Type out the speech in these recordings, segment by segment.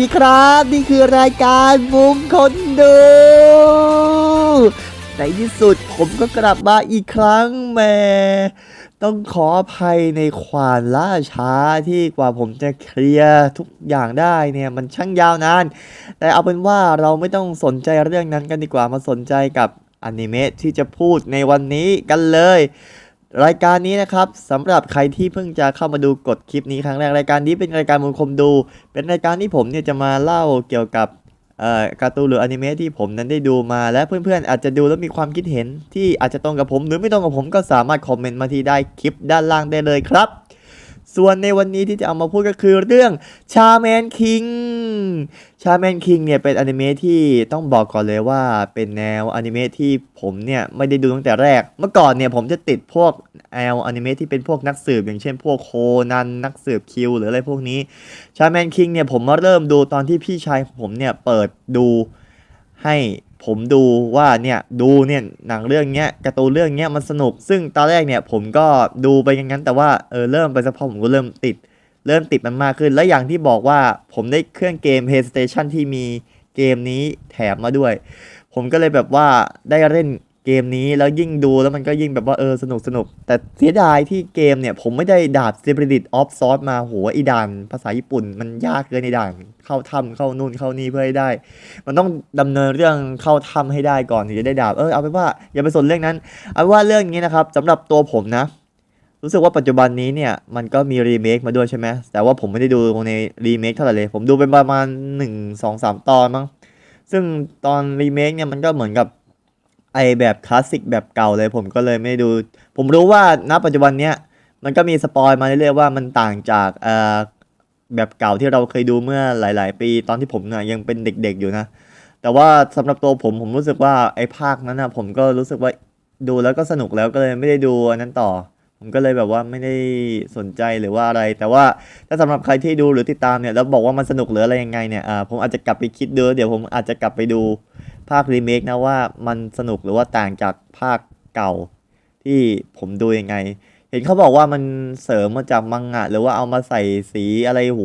ดีครับ นี่คือรายการมุมคนดูในที่สุดผมก็กลับมาอีกครั้งแม่ต้องขออภัยในความล่าช้าที่กว่าผมจะเคลียร์ทุกอย่างได้เนี่ยมันช่างยาวนาน แต่เอาเป็นว่าเราไม่ต้องสนใจเรื่องนั้นกันดีกว่ามาสนใจกับอนิเมะที่จะพูดในวันนี้กันเลย รายการนี้นะครับสำหรับใครที่เพิ่งจะเข้ามาดูกดคลิปนี้ครั้งแรกรายการนี้เป็นรายการมุมคมดู เป็นรายการที่ผมเนี่ยจะมาเล่าเกี่ยวกับการ์ตูนหรืออนิเมะที่ผมนั้นได้ดูมาและเพื่อนๆอาจจะดูแล้วมีความคิดเห็นที่อาจจะตรงกับผม หรือไม่ตรงกับผมก็สามารถคอมเมนต์มาที่ได้คลิปด้านล่างได้เลยครับ ส่วนในวันนี้ที่จะเอามาพูดก็คือเรื่องชาแมนคิงชาแมนคิงเนี่ยเป็นอนิเมะที่ต้องบอกก่อนเลยว่าเป็นแนวอนิเมะที่ผมเนี่ยไม่ได้ดูตั้งแต่แรก เมื่อก่อนเนี่ยผมจะติดพวกแนวอนิเมะที่เป็นพวกนักสืบอย่างเช่น พวกโคนันนักสืบคิวหรืออะไรพวกนี้ชาแมนคิงเนี่ยผมมาเริ่มดูตอนที่พี่ชายผมเนี่ยเปิดดูให้ผมดูว่าเนี่ยดูเนี่ยหนังเรื่องเนี้ยการ์ตูนเรื่องเนี้ยมันสนุก ซึ่งตอนแรกเนี่ยผมก็ดูไปอย่างนั้น แต่ว่าเออเริ่มไปสักพักผมก็เริ่มติด เริ่มติดมันมากขึ้น และอย่างที่บอกว่าผมได้เครื่องเกม PlayStation ที่มีเกมนี้แถมมาด้วย ผมก็เลยแบบว่าได้เล่นเกมนี้แล้วยิ่งดูแล้วมันก็ยิ่งแบบว่าเออสนุกสนุก แต่เสียดายที่เกมเนี่ยผมไม่ได้ดาบ Spirit of Sword มาโหอีดานภาษาญี่ปุ่น มันยากเกินในด่าน เข้าถ้ำเข้านู่นเข้านี่เพื่อให้ได้ มันต้องดำเนินเรื่องเข้าถ้ำให้ได้ก่อนถึงจะได้ดาบเออเอาเป็นว่าอย่าไปสนเรื่องนั้น เอาเป็นว่าเรื่องนี้นะครับสำหรับตัวผมนะ รู้สึกว่าปัจจุบันนี้เนี่ยมันก็มีรีเมคมาด้วยใช่ไหมแต่ว่าผมไม่ได้ดูในรีเมคเท่าไหร่เลย ผมดูเป็นประมาณหนึ่งสองสามตอนมั้งซึ่งตอนรีเมคเนี่ยมันก็เหมือนกับไอแบบคลาสสิกแบบเก่าเลยผมก็เลยไม่ได้ดู ผมรู้ว่าณปัจจุบันเนี้ยมันก็มีสปอยมาเรื่อยๆว่ามันต่างจากเอ่อ แบบเก่าที่เราเคยดูเมื่อหลาย ๆ ปีตอนที่ผมนี่ยยังเป็นเด็ก ๆ อยู่นะ แต่ว่าสำหรับตัวผมผมรู้สึกว่าไอ้ภาคนั้นนะผมก็รู้สึกว่าดูแล้วก็สนุกแล้วก็เลยไม่ได้ดูอันนั้นต่อ ผมก็เลยแบบว่าไม่ได้สนใจหรือว่าอะไร แต่ว่าถ้าสำหรับใครที่ดูหรือติดตามเนี่ยแล้วบอกว่ามันสนุกหรืออะไรยังไงเนี่ยอ่าผมอาจจะกลับไปคิดดูเดี๋ยวผมอาจจะกลับไปดูภาครีเมคนะว่ามันสนุกหรือว่าต่างจากภาคเก่าที่ผมดูยังไง ห็นเขาบอกว่ามันเสริมมาจากมังงะ หรือว่าเอามาใส่สีอะไรโห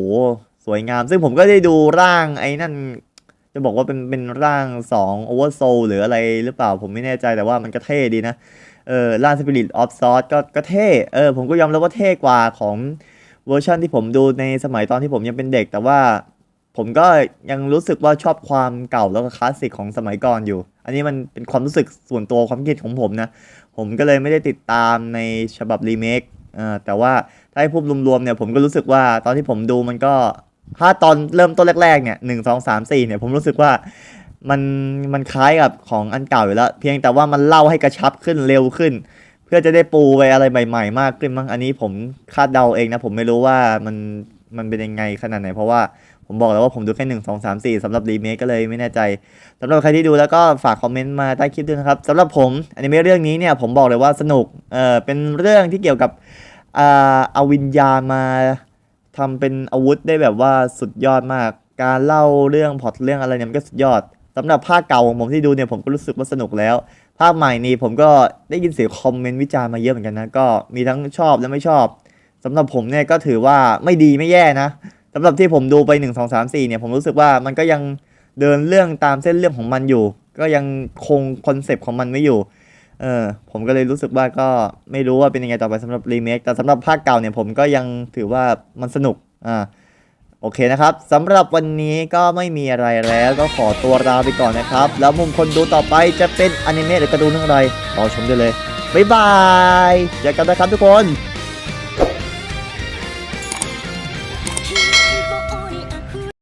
สวยงาม ซึ่งผมก็ได้ดูร่างไอ้นั่น จะบอกว่าเป็นเป็นร่าง2 Oversoul หรืออะไรหรือเปล่าผมไม่แน่ใจแต่ว่ามันก็เท่ดีนะเออร่าง Spirit of Sword ก็ก็เท่เออผมก็ยอมรับว่าเท่กว่าของเวอร์ชันที่ผมดูในสมัยตอนที่ผมยังเป็นเด็ก แต่ว่า ผมก็ยังรู้สึกว่าชอบความเก่าแล้วก็คลาสสิกของสมัยก่อนอยู่ อันนี้มันเป็นความรู้สึกส่วนตัวความคิดของผมนะ ผมก็เลยไม่ได้ติดตามในฉบับรีเมคแต่ว่าถ้าให้พูดรวมๆเนี่ยผมก็รู้สึกว่าตอนที่ผมดูมันก็ถ้าตอนเริ่มต้นแรกๆเนี่ยหนึ่งสองสามสี่เนี่ยผมรู้สึกว่ามันมันคล้ายกับของอันเก่าอยู่แล้ว เพียงแต่ว่ามันเล่าให้กระชับขึ้นเร็วขึ้น เพื่อจะได้ปูไปอะไรใหม่ๆ มากขึ้นมั้งอันนี้ผมคาดเดาเองนะผมไม่รู้ว่ามันมันเป็นยังไงขนาดไหนเพราะว่า ผมบอกแล้วว่าผมดูแค่หนึ่งสองสามสี่สำหรับรีเมคก็เลยไม่แน่ใจสำหรับใครที่ดูแล้วก็ฝากคอมเมนต์มาใต้คลิปด้วยนะครับสำหรับผมอนิเมะเรื่องนี้เนี่ยผมบอกเลยว่าสนุกเออเป็นเรื่องที่เกี่ยวกับอ่าเอาวิญญาณมาทำเป็นอาวุธได้แบบว่าสุดยอดมาก การเล่าเรื่องพอตเรื่องอะไรเนี่ยมันก็สุดยอดสำหรับภาคเก่าของผมที่ดูเนี่ยผมก็รู้สึกว่าสนุกแล้ว ภาคใหม่นี้ผมก็ได้ยินเสียงคอมเมนต์วิจารณ์มาเยอะเหมือนกันนะ ก็มีทั้งชอบและไม่ชอบสำหรับผมเนี่ยก็ถือว่าไม่ดีไม่แย่นะ สำหรับที่ผมดูไป 1 2 3 4เนี่ยผมรู้สึกว่ามันก็ยังเดินเรื่องตามเส้นเรื่องของมันอยู่ ก็ยังคงคอนเซปต์ของมันไม่อยู่เออผมก็เลยรู้สึกว่าก็ไม่รู้ว่าเป็นยังไงต่อไปสำหรับรีเมคแต่สำหรับภาคเก่าเนี่ยผมก็ยังถือว่ามันสนุกอ่าโอเคนะครับสำหรับวันนี้ก็ไม่มีอะไรแล้วก็ขอตัวลาไปก่อนนะครับ แล้วมุมคนดูต่อไปจะเป็นอนิเมะหรือการ์ตูนเรื่องอะไรรอชมได้เลย บ๊ายบายเจอกันนะครับทุกคน